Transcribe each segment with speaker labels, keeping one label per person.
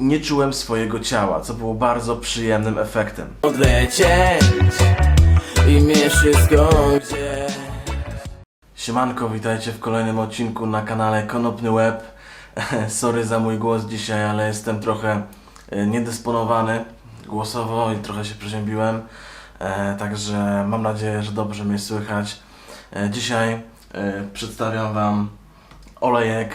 Speaker 1: nie czułem swojego ciała, co było bardzo przyjemnym efektem.
Speaker 2: odlecieć i mnie wszystko gdzieś
Speaker 1: Siemanko, witajcie w kolejnym odcinku na kanale Konopny Web. Sorry za mój głos dzisiaj, ale jestem trochę e, niedysponowany głosowo i trochę się przeziębiłem. E, Także mam nadzieję, że dobrze mnie słychać. E, Dzisiaj przedstawiam Wam olejek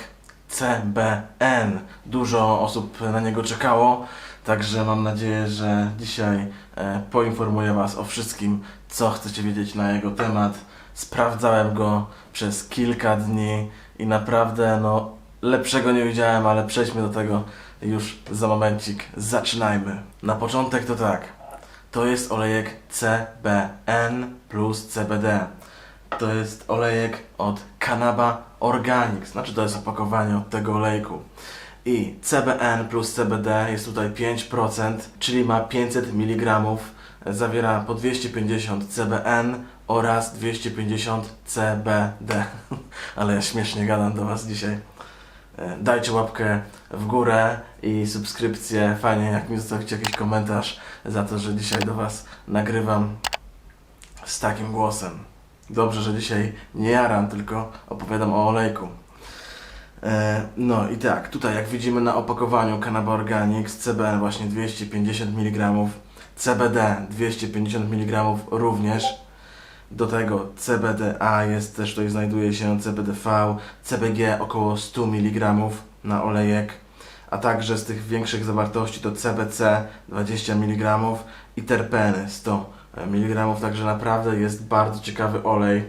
Speaker 1: CBN. Dużo osób na niego czekało, także mam nadzieję, że dzisiaj e, poinformuję Was o wszystkim, co chcecie wiedzieć na jego temat. Sprawdzałem go przez kilka dni i naprawdę no lepszego nie widziałem, ale przejdźmy do tego już za momencik. Zaczynajmy. Na początek to tak. To jest olejek CBN plus CBD. To jest olejek od Canaba Organics, znaczy to jest opakowanie od tego olejku. I CBN plus CBD jest tutaj 5%, czyli ma 500 mg, zawiera po 250 CBN oraz 250 CBD. Ale ja śmiesznie gadam do Was dzisiaj. E, Dajcie łapkę w górę i subskrypcję. Fajnie, jak mi zostawicie jakiś komentarz za to, że dzisiaj do Was nagrywam z takim głosem. Dobrze, że dzisiaj nie jaram, tylko opowiadam o olejku. E, No i tak, tutaj jak widzimy na opakowaniu Canaba Organics CBN właśnie 250 mg, CBD 250 mg również. Do tego CBDA jest też tutaj znajduje się CBDV, CBG około 100 mg na olejek, a także z tych większych zawartości to CBC 20 mg i terpeny 100 mg, także naprawdę jest bardzo ciekawy olej.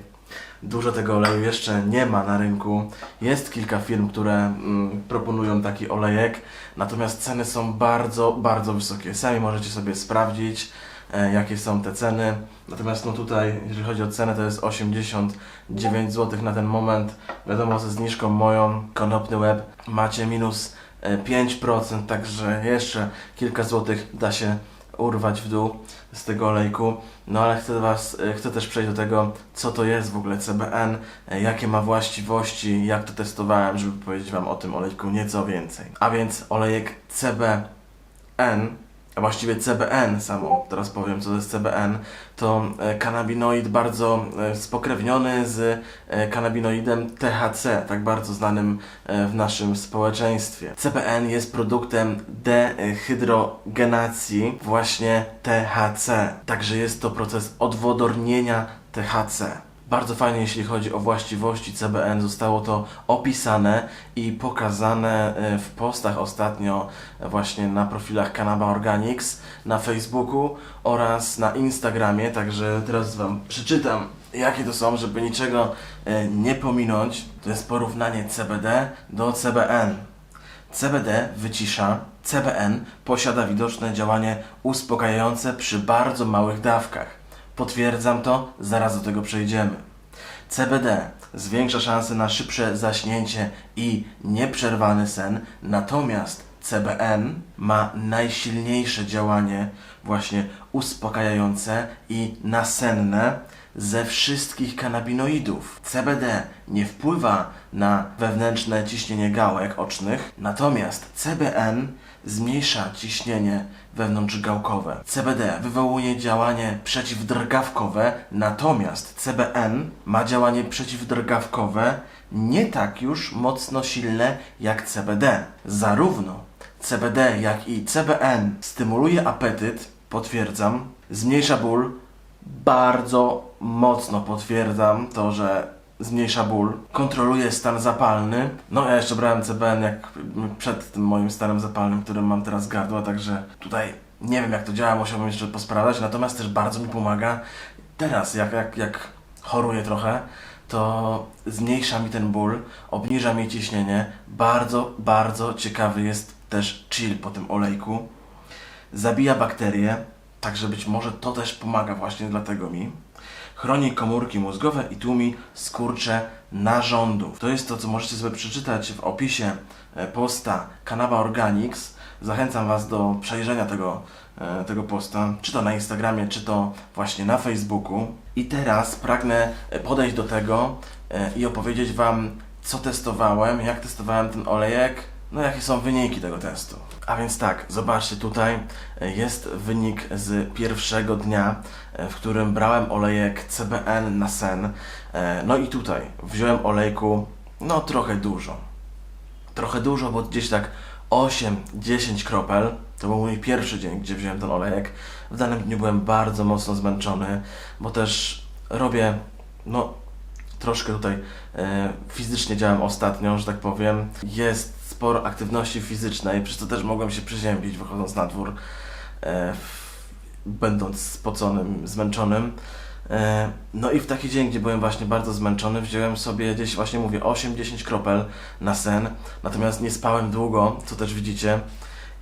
Speaker 1: Dużo tego oleju jeszcze nie ma na rynku. Jest kilka firm, które mm, proponują taki olejek, natomiast ceny są bardzo, bardzo wysokie. Sami możecie sobie sprawdzić, e, jakie są te ceny. Natomiast no tutaj, jeżeli chodzi o cenę, to jest 89 zł na ten moment. Wiadomo, ze zniżką moją, konopny web, macie minus e, 5%, także jeszcze kilka złotych da się urwać w dół z tego olejku. No ale chcę was, e, chcę też przejść do tego, co to jest w ogóle CBN, e, jakie ma właściwości, jak to testowałem, żeby powiedzieć wam o tym olejku nieco więcej. A więc olejek CBN, a właściwie CBN samo, teraz powiem co to jest CBN, to e, kanabinoid bardzo e, spokrewniony z e, kanabinoidem THC, tak bardzo znanym w naszym społeczeństwie. CBN jest produktem dehydrogenacji właśnie THC, także jest to proces odwodornienia THC. Bardzo fajnie, jeśli chodzi o właściwości CBN, zostało to opisane i pokazane e, w postach ostatnio e, właśnie na profilach Canaba Organics na Facebooku oraz na Instagramie, także teraz Wam przeczytam jakie to są, żeby niczego e, nie pominąć. To jest porównanie CBD do CBN. CBD wycisza, CBN posiada widoczne działanie uspokajające przy bardzo małych dawkach. Potwierdzam to, zaraz do tego przejdziemy. CBD zwiększa szanse na szybsze zaśnięcie i nieprzerwany sen, natomiast CBN ma najsilniejsze działanie właśnie uspokajające i nasenne ze wszystkich kanabinoidów. CBD nie wpływa na wewnętrzne ciśnienie gałek ocznych, natomiast CBN zmniejsza ciśnienie wewnątrzgałkowe. CBD wywołuje działanie przeciwdrgawkowe, natomiast CBN ma działanie przeciwdrgawkowe nie tak już mocno silne jak CBD. Zarówno CBD, jak i CBN stymuluje apetyt, potwierdzam, zmniejsza ból, bardzo mocno potwierdzam to, że zmniejsza ból, kontroluje stan zapalny. No ja jeszcze brałem CBN jak przed tym moim stanem zapalnym, którym mam teraz gardło, także tutaj nie wiem jak to działa, musiałbym jeszcze posprawdzać, natomiast też bardzo mi pomaga teraz, jak, jak, jak choruję trochę, to zmniejsza mi ten ból, obniża mi ciśnienie. Bardzo, bardzo ciekawy jest też chill po tym olejku. Zabija bakterie, także być może to też pomaga właśnie dlatego mi. Chroni komórki mózgowe i tłumi skurcze narządów. To jest to, co możecie sobie przeczytać w opisie e, posta Kanaba Organics. Zachęcam Was do przejrzenia tego, e, tego posta, czy to na Instagramie, czy to właśnie na Facebooku. I teraz pragnę e, podejść do tego i opowiedzieć Wam, co testowałem, jak testowałem ten olejek, no jakie są wyniki tego testu. A więc tak, zobaczcie tutaj e, jest wynik z pierwszego dnia, e, w którym brałem olejek CBN na sen. E, No i tutaj wziąłem olejku, no trochę dużo. Trochę dużo, bo gdzieś tak 8-10 kropel. To był mój pierwszy dzień, gdzie wziąłem ten olejek. W danym dniu byłem bardzo mocno zmęczony, bo też robię, no troszkę tutaj fizycznie działam ostatnio, że tak powiem. Jest sporo aktywności fizycznej, przez to też mogłem się przeziębić wychodząc na dwór, e, będąc spoconym, zmęczonym. E, no i w taki dzień, gdzie byłem właśnie bardzo zmęczony, wziąłem sobie gdzieś właśnie mówię 8-10 kropel na sen, natomiast nie spałem długo, co też widzicie.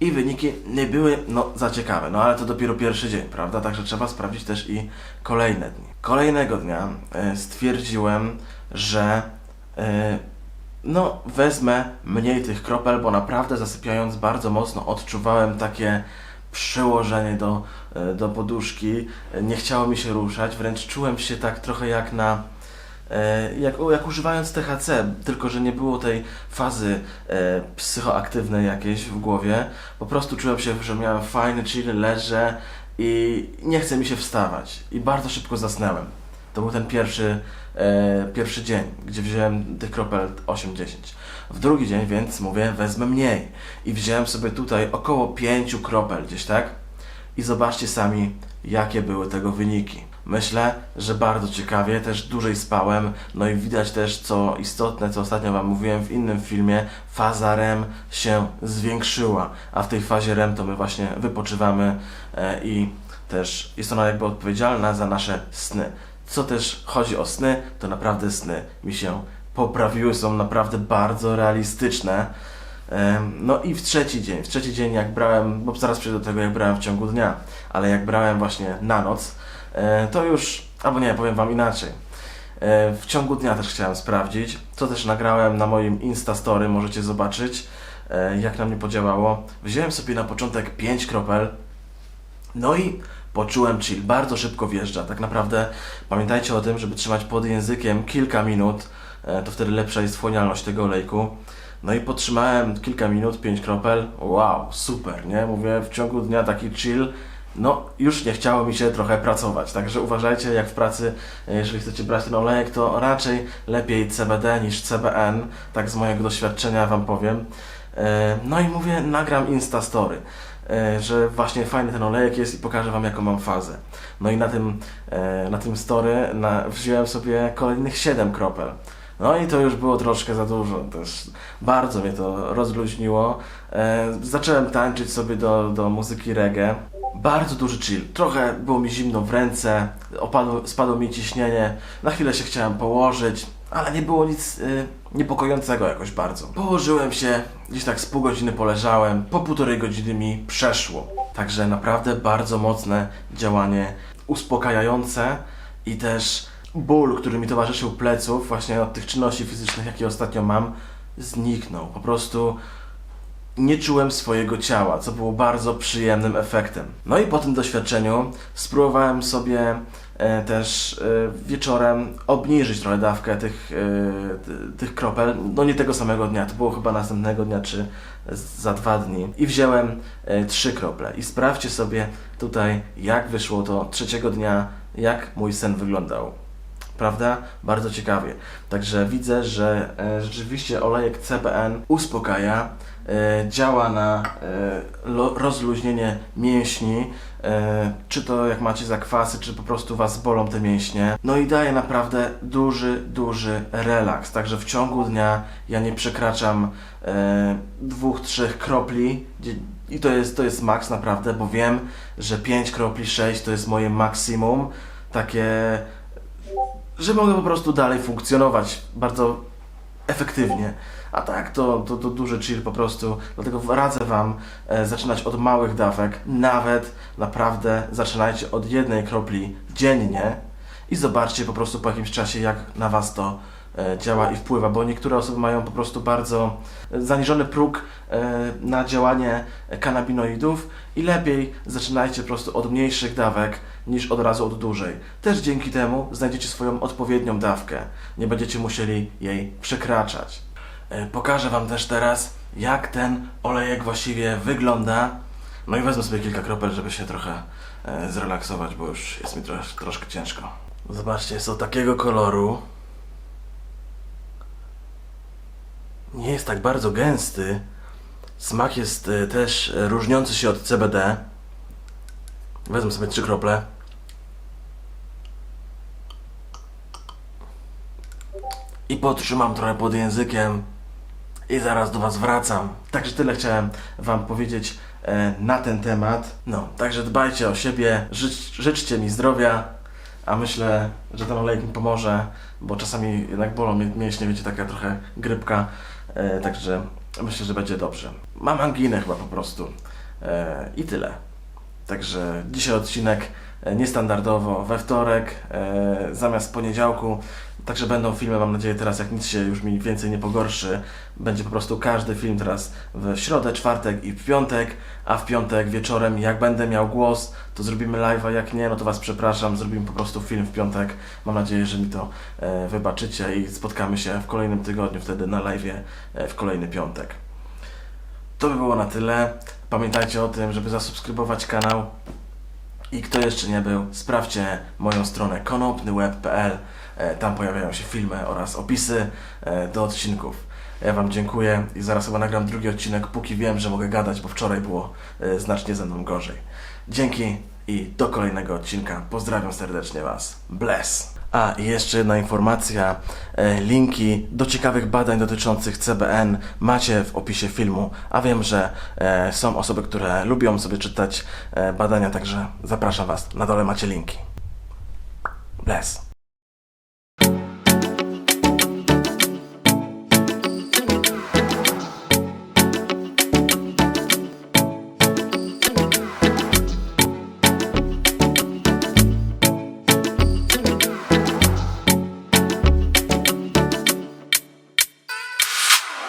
Speaker 1: I wyniki nie były, no, za ciekawe, no ale to dopiero pierwszy dzień, prawda? Także trzeba sprawdzić też i kolejne dni. Kolejnego dnia e, stwierdziłem, że e, no, wezmę mniej tych kropel, bo naprawdę zasypiając bardzo mocno odczuwałem takie przyłożenie do, e, do poduszki. Nie chciało mi się ruszać, wręcz czułem się tak trochę jak na e, jak, jak używając THC, tylko że nie było tej fazy e, psychoaktywnej jakiejś w głowie. Po prostu czułem się, że miałem fajny chill, leżę i nie chce mi się wstawać. I bardzo szybko zasnęłem. To był ten pierwszy, e, pierwszy dzień, gdzie wziąłem tych kropel 8-10. W drugi dzień więc mówię, wezmę mniej. I wziąłem sobie tutaj około 5 kropel gdzieś, tak? I zobaczcie sami, jakie były tego wyniki. Myślę, że bardzo ciekawie, też dłużej spałem, no i widać też, co istotne, co ostatnio Wam mówiłem w innym filmie, faza REM się zwiększyła, a w tej fazie REM to my właśnie wypoczywamy e, i też jest ona jakby odpowiedzialna za nasze sny. Co też chodzi o sny, to naprawdę sny mi się poprawiły, są naprawdę bardzo realistyczne. No i w trzeci dzień, w trzeci dzień jak brałem, bo zaraz przejdę do tego jak brałem w ciągu dnia, ale jak brałem właśnie na noc, e, to już, albo nie, powiem Wam inaczej. E, W ciągu dnia też chciałem sprawdzić, co też nagrałem na moim Instastory, możecie zobaczyć, e, jak na mnie podziałało. Wziąłem sobie na początek 5 kropel, no i poczułem chill, bardzo szybko wjeżdża. Tak naprawdę pamiętajcie o tym, żeby trzymać pod językiem kilka minut, e, to wtedy lepsza jest wchłanialność tego olejku. No i potrzymałem kilka minut, 5 kropel, wow, super, nie? Mówię, w ciągu dnia taki chill, no już nie chciało mi się trochę pracować, także uważajcie jak w pracy, e, jeżeli chcecie brać ten olejek, to raczej lepiej CBD niż CBN, tak z mojego doświadczenia Wam powiem. E, No i mówię, nagram Instastory, że właśnie fajny ten olejek jest i pokażę Wam jaką mam fazę. No i na tym, e, na tym story na, wziąłem sobie kolejnych 7 kropel. No i to już było troszkę za dużo, też bardzo mnie to rozluźniło. E, zacząłem tańczyć sobie do, do muzyki reggae. Bardzo duży chill. Trochę było mi zimno w ręce, opadło, spadło mi ciśnienie. Na chwilę się chciałem położyć, ale nie było nic y, niepokojącego jakoś bardzo. Położyłem się, gdzieś tak z pół godziny poleżałem, po półtorej godziny mi przeszło. Także naprawdę bardzo mocne działanie uspokajające i też ból, który mi towarzyszył pleców, właśnie od tych czynności fizycznych, jakie ostatnio mam, zniknął. Po prostu nie czułem swojego ciała, co było bardzo przyjemnym efektem. No i po tym doświadczeniu spróbowałem sobie też e, wieczorem obniżyć trochę dawkę tych, e, ty- tych kropel. No nie tego samego dnia, to było chyba następnego dnia czy za dwa dni. I wziąłem e, trzy krople. I sprawdźcie sobie tutaj, jak wyszło to trzeciego dnia, jak mój sen wyglądał prawda? Bardzo ciekawie. Także widzę, że e, rzeczywiście olejek CBN uspokaja, e, działa na e, rozluźnienie mięśni, czy to jak macie zakwasy, czy po prostu Was bolą te mięśnie. No i daje naprawdę duży, duży relaks. Także w ciągu dnia ja nie przekraczam e, dwóch, trzech kropli. I to jest, to jest maks naprawdę, bo wiem, że 5 kropli, 6 to jest moje maksimum. Takie że mogę po prostu dalej funkcjonować bardzo efektywnie. A tak, to, to, to duży chill po prostu. Dlatego radzę Wam e, zaczynać od małych dawek. Nawet naprawdę zaczynajcie od jednej kropli dziennie i zobaczcie po prostu po jakimś czasie, jak na Was to działa i wpływa, bo niektóre osoby mają po prostu bardzo e, zaniżony próg e, na działanie kanabinoidów i lepiej zaczynajcie po prostu od mniejszych dawek niż od razu od dużej. Też dzięki temu znajdziecie swoją odpowiednią dawkę. Nie będziecie musieli jej przekraczać. E, Pokażę Wam też teraz, jak ten olejek właściwie wygląda. No i wezmę sobie kilka kropel, żeby się trochę e, zrelaksować, bo już jest mi trosz, troszkę ciężko. Zobaczcie, jest o takiego koloru. Nie jest tak bardzo gęsty. Smak jest e, też e, różniący się od CBD. Wezmę sobie trzy krople. I potrzymam trochę pod językiem i zaraz do Was wracam. Także tyle chciałem Wam powiedzieć e, na ten temat. No, także dbajcie o siebie, życz, życzcie mi zdrowia, a myślę, że ten olejek mi pomoże, bo czasami jednak bolą mięśnie, wiecie, taka trochę grypka, e, także myślę, że będzie dobrze. Mam anginę chyba po prostu e, i tyle. Także dzisiaj odcinek niestandardowo we wtorek, e, zamiast poniedziałku. Także będą filmy, mam nadzieję, teraz jak nic się już mi więcej nie pogorszy. Będzie po prostu każdy film teraz w środę, czwartek i w piątek, a w piątek wieczorem, jak będę miał głos, to zrobimy live'a, jak nie, no to Was przepraszam, zrobimy po prostu film w piątek. Mam nadzieję, że mi to e, wybaczycie i spotkamy się w kolejnym tygodniu, wtedy na live'ie e, w kolejny piątek. To by było na tyle. Pamiętajcie o tym, żeby zasubskrybować kanał. I kto jeszcze nie był, sprawdźcie moją stronę konopnyweb.pl. E, Tam pojawiają się filmy oraz opisy e, do odcinków. Ja Wam dziękuję i zaraz chyba nagram drugi odcinek, póki wiem, że mogę gadać, bo wczoraj było e, znacznie ze mną gorzej. Dzięki i do kolejnego odcinka. Pozdrawiam serdecznie Was. Bless! A i jeszcze jedna informacja. E, Linki do ciekawych badań dotyczących CBN macie w opisie filmu. A wiem, że e, są osoby, które lubią sobie czytać e, badania, także zapraszam Was. Na dole macie linki. Bless.